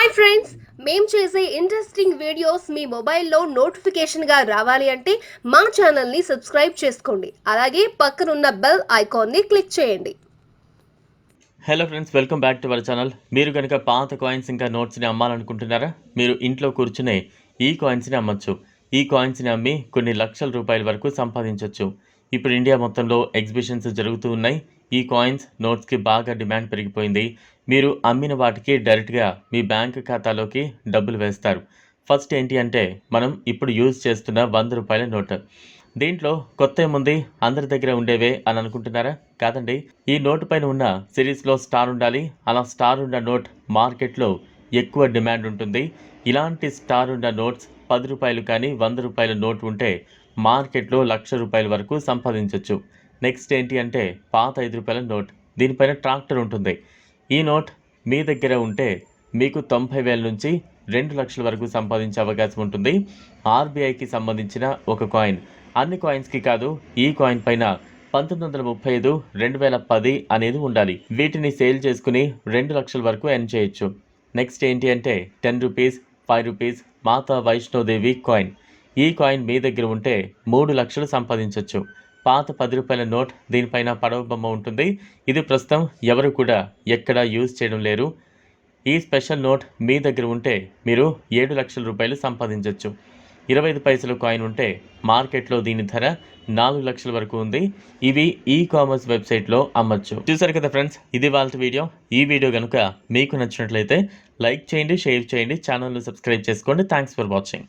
Hi friends మేము చేసే interesting videos మీ మొబైల్లో నోటిఫికేషన్గా రావాలి అంటే మా ఛానల్ని సబ్స్క్రైబ్ చేసుకోండి. అలాగే పక్కనున్న బెల్ ఐకాన్ని క్లిక్ చేయండి. Hello friends welcome back to our channel మీరు కనుక పాత కాయిన్స్ ఇంకా నోట్స్ని అమ్మాలనుకుంటున్నారా? మీరు ఇంట్లో కూర్చునే ఈ కాయిన్స్ని అమ్మచ్చు. ఈ కాయిన్స్ని అమ్మి కొన్ని లక్షల రూపాయల వరకు సంపాదించవచ్చు ఇప్పుడు ఇండియా మొత్తంలో ఎగ్జిబిషన్స్ జరుగుతూ ఉన్నాయి. ఈ కాయిన్స్ నోట్స్కి బాగా డిమాండ్ పెరిగిపోయింది. మీరు అమ్మిన వాటికి డైరెక్ట్గా మీ బ్యాంక్ ఖాతాలోకి డబ్బులు వేస్తారు. ఫస్ట్ ఏంటి అంటే మనం ఇప్పుడు యూజ్ చేస్తున్న వంద రూపాయల నోట్. దీంట్లో కొత్త ఏముంది అందరి దగ్గర ఉండేవే అని అనుకుంటున్నారా? కాదండి. ఈ నోటు పైన ఉన్న సిరీస్లో స్టార్ ఉండాలి. అలా స్టార్ ఉన్న నోట్ మార్కెట్లో ఎక్కువ డిమాండ్ ఉంటుంది. ఇలాంటి స్టార్ ఉన్న నోట్స్ పది రూపాయలు కానీ వంద రూపాయల నోట్ ఉంటే మార్కెట్లో లక్ష రూపాయల వరకు సంపాదించవచ్చు నెక్స్ట్ ఏంటి అంటే పాత ఐదు రూపాయల నోట్. దీనిపైన ట్రాక్టర్ ఉంటుంది. ఈ నోట్ మీ దగ్గర ఉంటే మీకు తొంభై వేల నుంచి రెండు లక్షల వరకు సంపాదించే అవకాశం ఉంటుంది. ఆర్బీఐకి సంబంధించిన ఒక కాయిన్. అన్ని కాయిన్స్కి కాదు ఈ కాయిన్ పైన పంతొమ్మిది వందల ముప్పై ఐదు రెండు వేల పది అనేది ఉండాలి. వీటిని సేల్ చేసుకుని రెండు లక్షల వరకు ఎర్న్ చేయొచ్చు. నెక్స్ట్ ఏంటి అంటే ten rupees five rupees Mata Vaishno Devi coin. ఈ కాయిన్ మీ దగ్గర ఉంటే మూడు లక్షలు సంపాదించవచ్చు పాత పది రూపాయల నోట్ దీనిపైన పడవ బొమ్మ ఉంటుంది. ఇది ప్రస్తుతం ఎవరు కూడా ఎక్కడా యూజ్ చేయడం లేరు. ఈ స్పెషల్ నోట్ మీ దగ్గర ఉంటే మీరు ఏడు లక్షల రూపాయలు సంపాదించవచ్చు ఇరవై ఐదు పైసలు కాయిన్ ఉంటే మార్కెట్లో దీని ధర నాలుగు లక్షల వరకు ఉంది. ఇవి ఈ కామర్స్ వెబ్సైట్లో అమ్మచ్చు. చూసారు కదా ఫ్రెండ్స్ ఇది వాళ్ళ వీడియో. ఈ వీడియో కనుక మీకు నచ్చినట్లయితే లైక్ చేయండి షేర్ చేయండి ఛానల్ను సబ్స్క్రైబ్ చేసుకోండి. Thanks for watching.